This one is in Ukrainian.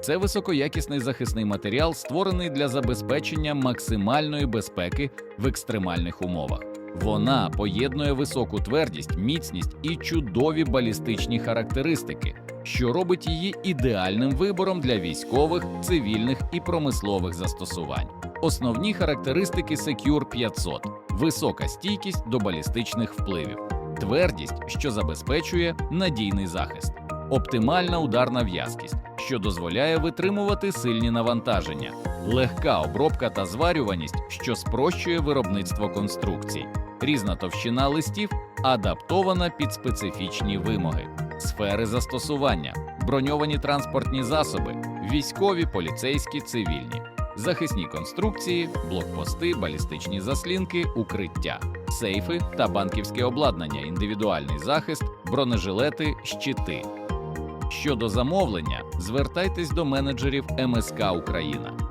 Це високоякісний захисний матеріал, створений для забезпечення максимальної безпеки в екстремальних умовах. Вона поєднує високу твердість, міцність і чудові балістичні характеристики, що робить її ідеальним вибором для військових, цивільних і промислових застосувань. Основні характеристики Secure 500 – висока стійкість до балістичних впливів, твердість, що забезпечує надійний захист, оптимальна ударна в'язкість, що дозволяє витримувати сильні навантаження, легка обробка та зварюваність, що спрощує виробництво конструкцій, різна товщина листів, адаптована під специфічні вимоги, сфери застосування, броньовані транспортні засоби, військові, поліцейські, цивільні. Захисні конструкції, блокпости, балістичні заслінки, укриття, сейфи та банківське обладнання, індивідуальний захист, бронежилети, щити. Щодо замовлення, звертайтесь до менеджерів МСК Україна.